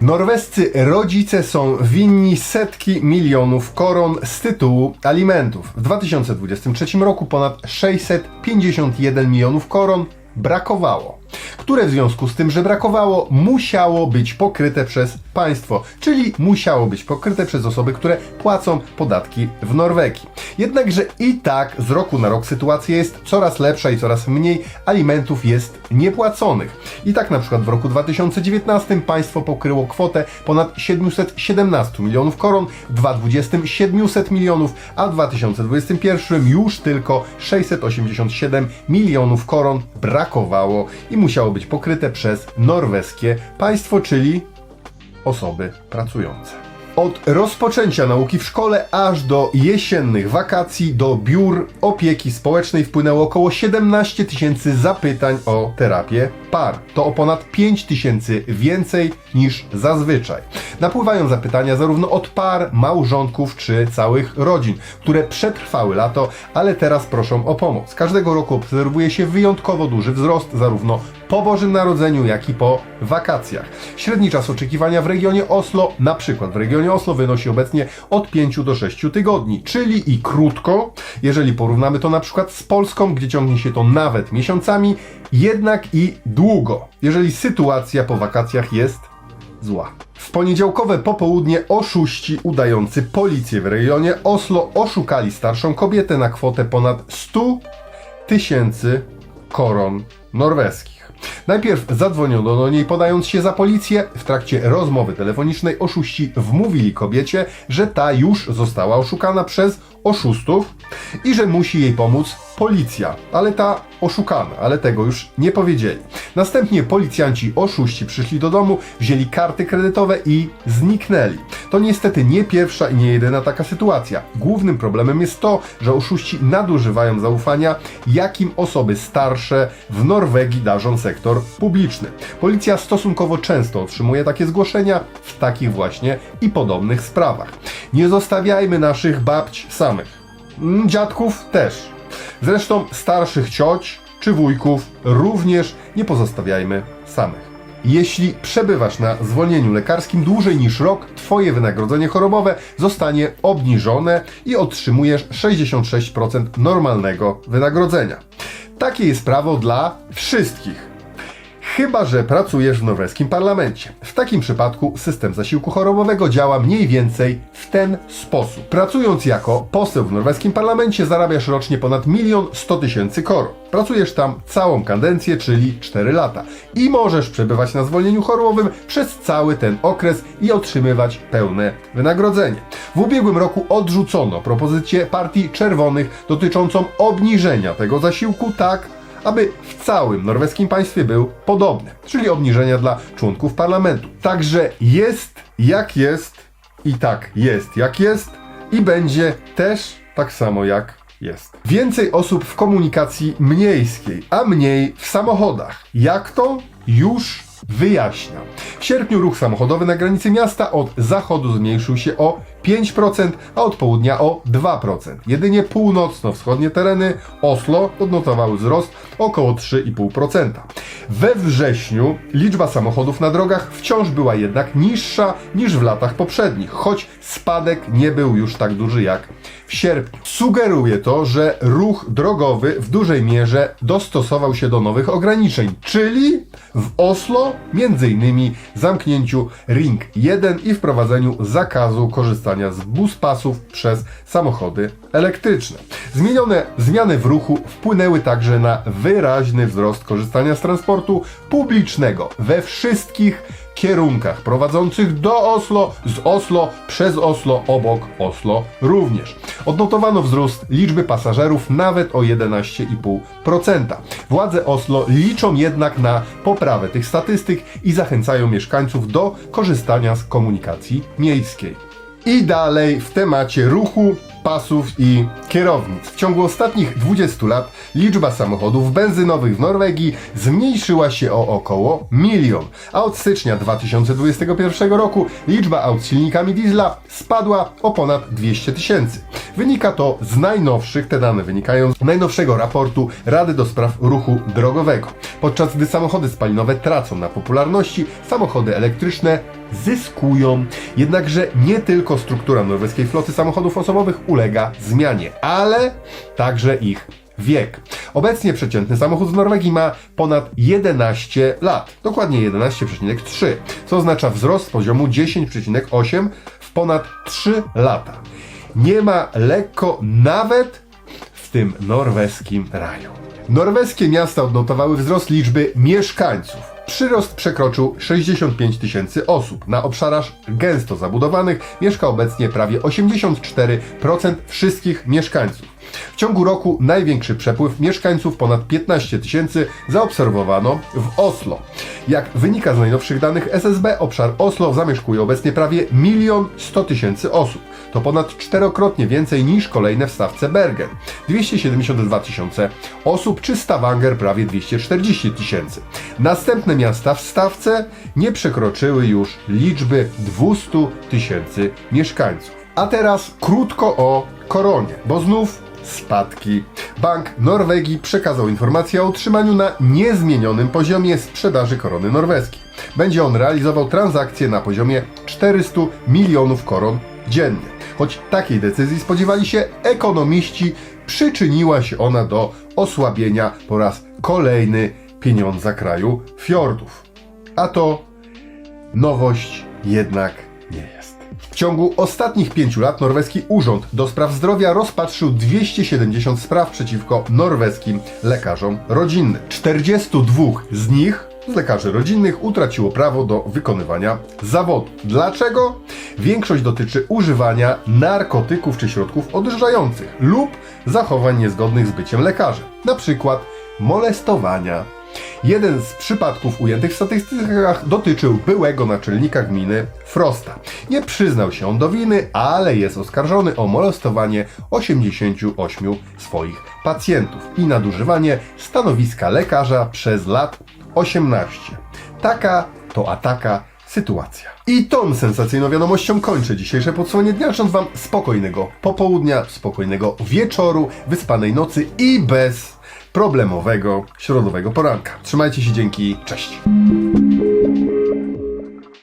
Norwescy rodzice są winni setki milionów koron z tytułu alimentów. W 2023 roku ponad 651 milionów koron brakowało, które w związku z tym, że brakowało, musiało być pokryte przez państwo, czyli musiało być pokryte przez osoby, które płacą podatki w Norwegii. Jednakże i tak z roku na rok sytuacja jest coraz lepsza i coraz mniej alimentów jest niepłaconych. I tak na przykład w roku 2019 państwo pokryło kwotę ponad 717 milionów koron, w 2020 700 milionów, a w 2021 już tylko 687 milionów koron brakowało i musiało być pokryte przez norweskie państwo, czyli osoby pracujące. Od rozpoczęcia nauki w szkole aż do jesiennych wakacji do biur opieki społecznej wpłynęło około 17 tysięcy zapytań o terapię par. To o ponad 5 tysięcy więcej niż zazwyczaj. Napływają zapytania zarówno od par, małżonków czy całych rodzin, które przetrwały lato, ale teraz proszą o pomoc. Każdego roku obserwuje się wyjątkowo duży wzrost zarówno po Bożym Narodzeniu, jak i po wakacjach. Średni czas oczekiwania w regionie Oslo, na przykład w regionie Oslo, wynosi obecnie od 5 do 6 tygodni, czyli i krótko, jeżeli porównamy to na przykład z Polską, gdzie ciągnie się to nawet miesiącami, jednak i długo, jeżeli sytuacja po wakacjach jest zła. W poniedziałkowe popołudnie oszuści udający policję w rejonie Oslo oszukali starszą kobietę na kwotę ponad 100 tysięcy koron norweskich. Najpierw zadzwoniono do niej podając się za policję. W trakcie rozmowy telefonicznej oszuści wmówili kobiecie, że ta już została oszukana przez oszustów i że musi jej pomóc policja. Ale ta oszukana, ale tego już nie powiedzieli. Następnie policjanci oszuści przyszli do domu, wzięli karty kredytowe i zniknęli. To niestety nie pierwsza i nie jedyna taka sytuacja. Głównym problemem jest to, że oszuści nadużywają zaufania, jakim osoby starsze w Norwegii darzą sektor publiczny. Policja stosunkowo często otrzymuje takie zgłoszenia w takich właśnie i podobnych sprawach. Nie zostawiajmy naszych babć samych. Mm, Dziadków też. Zresztą starszych cioć czy wujków również nie pozostawiajmy samych. Jeśli przebywasz na zwolnieniu lekarskim dłużej niż rok, Twoje wynagrodzenie chorobowe zostanie obniżone i otrzymujesz 66% normalnego wynagrodzenia. Takie jest prawo dla wszystkich. Chyba, że pracujesz w norweskim parlamencie. W takim przypadku system zasiłku chorobowego działa mniej więcej w ten sposób. Pracując jako poseł w norweskim parlamencie zarabiasz rocznie ponad milion 100 tysięcy koron. Pracujesz tam całą kadencję, czyli 4 lata. I możesz przebywać na zwolnieniu chorobowym przez cały ten okres i otrzymywać pełne wynagrodzenie. W ubiegłym roku odrzucono propozycję Partii Czerwonych dotyczącą obniżenia tego zasiłku tak, aby w całym norweskim państwie był podobny, czyli obniżenia dla członków parlamentu. Także jest jak jest i tak jest jak jest i będzie też tak samo jak jest. Więcej osób w komunikacji miejskiej, a mniej w samochodach. Jak to? Już wyjaśniam. W sierpniu ruch samochodowy na granicy miasta od zachodu zmniejszył się o 5%, a od południa o 2%. Jedynie północno-wschodnie tereny Oslo odnotowały wzrost około 3,5%. We wrześniu liczba samochodów na drogach wciąż była jednak niższa niż w latach poprzednich, choć spadek nie był już tak duży jak w sierpniu. Sugeruje to, że ruch drogowy w dużej mierze dostosował się do nowych ograniczeń, czyli w Oslo innymi zamknięciu Ring 1 i wprowadzeniu zakazu korzystania z buspasów przez samochody elektryczne. Zmienione zmiany w ruchu wpłynęły także na wyraźny wzrost korzystania z transportu publicznego we wszystkich kierunkach prowadzących do Oslo, z Oslo, przez Oslo, obok Oslo również. Odnotowano wzrost liczby pasażerów nawet o 11,5%. Władze Oslo liczą jednak na poprawę tych statystyk i zachęcają mieszkańców do korzystania z komunikacji miejskiej. I dalej w temacie ruchu, pasów i kierownic. W ciągu ostatnich 20 lat liczba samochodów benzynowych w Norwegii zmniejszyła się o około milion, a od stycznia 2021 roku liczba aut z silnikami diesla spadła o ponad 200 tysięcy. Wynika to z najnowszych, te dane wynikają z najnowszego raportu Rady do Spraw Ruchu Drogowego. Podczas gdy samochody spalinowe tracą na popularności, samochody elektryczne zyskują. Jednakże nie tylko struktura norweskiej floty samochodów osobowych ulega zmianie, ale także ich wiek. Obecnie przeciętny samochód w Norwegii ma ponad 11 lat, dokładnie 11,3, co oznacza wzrost z poziomu 10,8 w ponad 3 lata. Nie ma lekko nawet w tym norweskim raju. Norweskie miasta odnotowały wzrost liczby mieszkańców. Przyrost przekroczył 65 tysięcy osób. Na obszarach gęsto zabudowanych mieszka obecnie prawie 84% wszystkich mieszkańców. W ciągu roku największy przepływ mieszkańców, ponad 15 tysięcy, zaobserwowano w Oslo. Jak wynika z najnowszych danych SSB, obszar Oslo zamieszkuje obecnie prawie 1 100 tysięcy osób. To ponad czterokrotnie więcej niż kolejne w stawce Bergen 272 tysiące osób, czy Stavanger prawie 240 tysięcy. Następne miasta w stawce nie przekroczyły już liczby 200 tysięcy mieszkańców. A teraz krótko o koronie, bo znów spadki. Bank Norwegii przekazał informację o utrzymaniu na niezmienionym poziomie sprzedaży korony norweskiej. Będzie on realizował transakcje na poziomie 400 milionów koron dziennie. Choć takiej decyzji spodziewali się ekonomiści, przyczyniła się ona do osłabienia po raz kolejny pieniądza kraju fiordów. A to nowość jednak nie jest. W ciągu ostatnich pięciu lat norweski Urząd do Spraw Zdrowia rozpatrzył 270 spraw przeciwko norweskim lekarzom rodzinnym. 42 z nich z lekarzy rodzinnych utraciło prawo do wykonywania zawodu. Dlaczego? Większość dotyczy używania narkotyków czy środków odżywiających lub zachowań niezgodnych z byciem lekarzem, na przykład molestowania. Jeden z przypadków ujętych w statystykach dotyczył byłego naczelnika gminy Frosta. Nie przyznał się on do winy, ale jest oskarżony o molestowanie 88 swoich pacjentów i nadużywanie stanowiska lekarza przez lat 18. Taka to ataka sytuacja. I tą sensacyjną wiadomością kończę dzisiejsze podsłonie dnia, życząc Wam spokojnego popołudnia, spokojnego wieczoru, wyspanej nocy i bez problemowego środowego poranka. Trzymajcie się, dzięki, cześć!